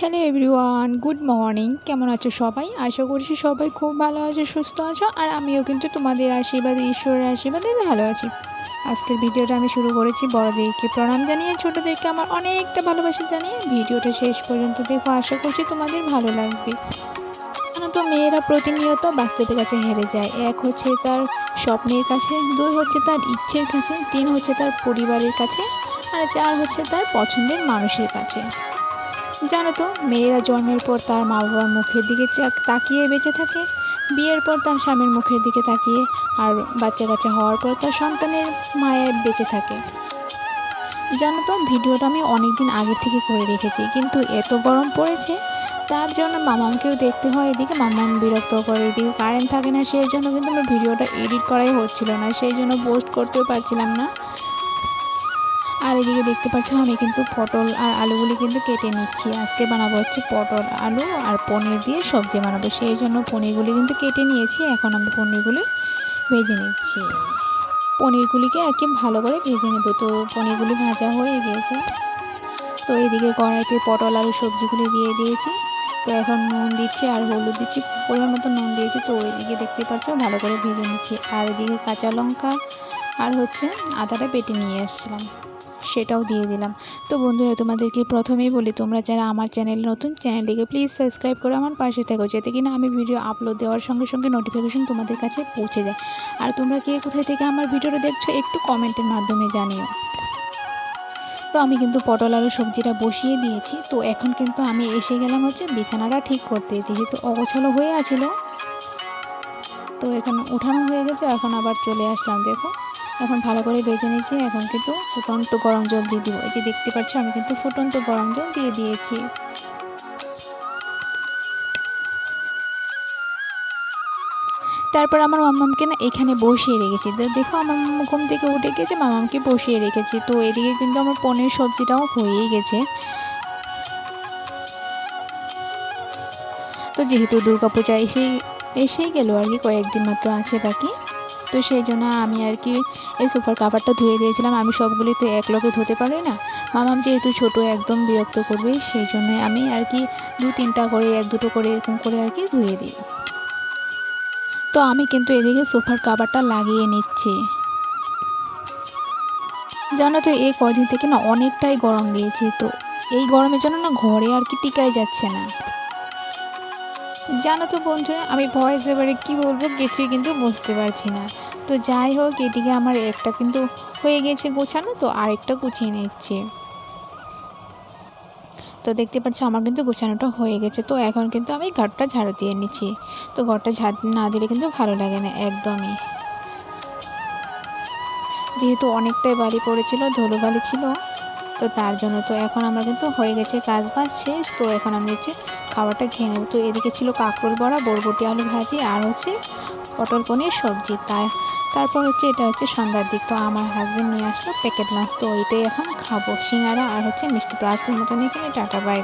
Hello everyone, good morning. কেমন আছো সবাই? আশা করছি সবাই খুব ভালো আছো, সুস্থ আছো, আর আমিও কিন্তু তোমাদের আশীর্বাদে, ঈশ্বরের আশীর্বাদে ভালো আছি। আজকের ভিডিওটা আমি শুরু করেছি বড়দেরকে প্রণাম জানিয়ে, ছোটোদেরকে আমার অনেকটা ভালোবাসা জানিয়ে। ভিডিওটা শেষ পর্যন্ত দেখো, আশা করছি তোমাদের ভালো লাগবে। তো মেয়েরা প্রতিনিয়ত বাস্তবের কাছে হেরে যায়। এক হচ্ছে তার স্বপ্নের কাছে, দুই হচ্ছে তার ইচ্ছের কাছে, তিন হচ্ছে তার পরিবারের কাছে, আর চার হচ্ছে তার পছন্দের মানুষের কাছে। জানো তো, মেয়েরা জন্মের পর তার মা বাবার মুখের দিকে তাকিয়ে বেঁচে থাকে, বিয়ের পর তার স্বামীর মুখের দিকে তাকিয়ে, আর বাচ্চা কাচ্চা হওয়ার পর তার সন্তানের মায়ের বেঁচে থাকে। জানো তো, ভিডিওটা আমি অনেক দিন আগের থেকে করে রেখেছি, কিন্তু এত গরম পড়েছে, তার জন্য মামামকেও দেখতে হয় এদিকে, মামাম বিরক্ত করে এদিকে কারেন্ট থাকে না, সেই জন্য কিন্তু আমার ভিডিওটা এডিট করাই হচ্ছিল না, সেই জন্য পোস্ট করতেও পারছিলাম না। আর এদিকে দেখতে পাচ্ছ আমি কিন্তু পটল আর আলুগুলি কিন্তু কেটে নিচ্ছি। আজকে বানাবো হচ্ছে পটল, আলু আর পনির দিয়ে সবজি বানাবো। সেই জন্য পনিরগুলি কিন্তু কেটে নিয়েছি। এখন আমি পনিরগুলি ভেজে নিচ্ছি। পনিরগুলিকে একে ভালো করে ভেজে নেব। তো পনিরগুলি ভাজা হয়ে গিয়েছে তো এদিকে কড়াইতে পটল, আলু, সবজিগুলি দিয়ে দিয়েছি। তো এখন নুন দিচ্ছি আর হলুদ দিচ্ছি। পরিমাণ মতো নুন দিয়েছি। তো ওইদিকে দেখতে পাচ্ছ ভালো করে ভেজে নিচ্ছি। আর এদিকে কাঁচা লঙ্কা আর হচ্ছে আদাটা পেটে নিয়ে আসছিলাম সেটাও দিয়ে দিলাম। তো বন্ধুরা, তোমাদেরকে প্রথমেই বলি, তোমরা যারা আমার চ্যানেল নতুন, চ্যানেলটিকে প্লিজ সাবস্ক্রাইব করে আমার পাশে থেকো, যাতে কিনা আমি ভিডিও আপলোড দেওয়ার সঙ্গে সঙ্গে নোটিফিকেশন তোমাদের কাছে পৌঁছে যায়। আর তোমরা কে কোথায় থেকে আমার ভিডিওটা দেখছ, একটু কমেন্টের মাধ্যমে জানিও। তো আমি কিন্তু পটল আলু সবজিটা বসিয়ে দিয়েছি। তো এখন কিন্তু আমি এসে গেলাম হচ্ছে বিছানাটা ঠিক করতে, যেহেতু অগোছালো হয়ে আছিল। তো এখানে উঠানো হয়ে গেছে, এখন আবার চলে আসলাম, দেখো। এখন ভালো করে ভেজে নিয়েছি, এখন কিন্তু ফুটন্ত গরম জল দিয়ে দিব। এই যে দেখতে পাচ্ছ, আমি কিন্তু ফুটন্ত গরম জল দিয়ে দিয়েছি। তারপর আমার মামামকে না এখানে বসিয়ে রেখেছি। দেখো, আমার ঘুম থেকে উঠে গেছে, মামামকে বসিয়ে রেখেছি। তো এদিকে কিন্তু আমার পনির সবজিটাও হয়েই গেছে। তো যেহেতু দুর্গাপূজা এসেই এসেই গেল আর কি, কয়েকদিন মাত্র আছে বাকি। তো সেই জন্য আমি আর কি এই সোফার কাভারটা ধুয়ে দিয়েছিলাম। আমি সবগুলি তো এক লগে ধুতে পারি না। মামাম যেহেতু ছোট, একদম বিরক্ত করবে, সেই জন্য আমি আর কি দু তিনটা করে, এক দুটো করে এরকম করে আর কি ধুয়ে দিই। তো আমি কিন্তু এদিকে সোফার কাভারটা লাগিয়ে নিচ্ছি। জানো তো, এই কদিন থেকে না অনেকটাই গরম দিয়েছে। তো এই গরমের জন্য না ঘরে আর কি টিকাই যাচ্ছে না। জানো তো বন্ধুরা, আমি ভয়েস এবারে কী বলব কিছুই কিন্তু বুঝতে পারছি না। তো যাই হোক, এদিকে আমার একটা কিন্তু হয়ে গেছে গোছানো, তো আরেকটা গুছিয়ে নিচ্ছি। তো দেখতে পাচ্ছ, আমার কিন্তু গোছানোটা হয়ে গেছে। তো এখন কিন্তু আমি ঘরটা ঝাড়ু দিয়ে নিচ্ছি। তো ঘরটা ঝাড় না দিলে কিন্তু ভালো লাগে না, একদমই। যেহেতু অনেকটাই বাড়ি পড়েছিল ধুলোবালি ছিল তো তার জন্য তো এখন আমরা কিন্তু হয়ে গেছে কাজ বাজ শেষ। তো এখন আমি হচ্ছে খাবারটা খেয়ে নেব। তো এদিকে ছিল কাঁকড় বড়া, বরবটি, আলু ভাজি আর হচ্ছে পটল পনির সবজি। তাই তারপর হচ্ছে এটা হচ্ছে সন্ধ্যার দিক। তো আমার হাজব্যান্ড নিয়ে আসলো প্যাকেট লাঞ্চ তো ওইটাই এখন খাব। সিঙ্গারা আর হচ্ছে মিষ্টি। তো আজকের মতন এখানে, টাটা বাই বাই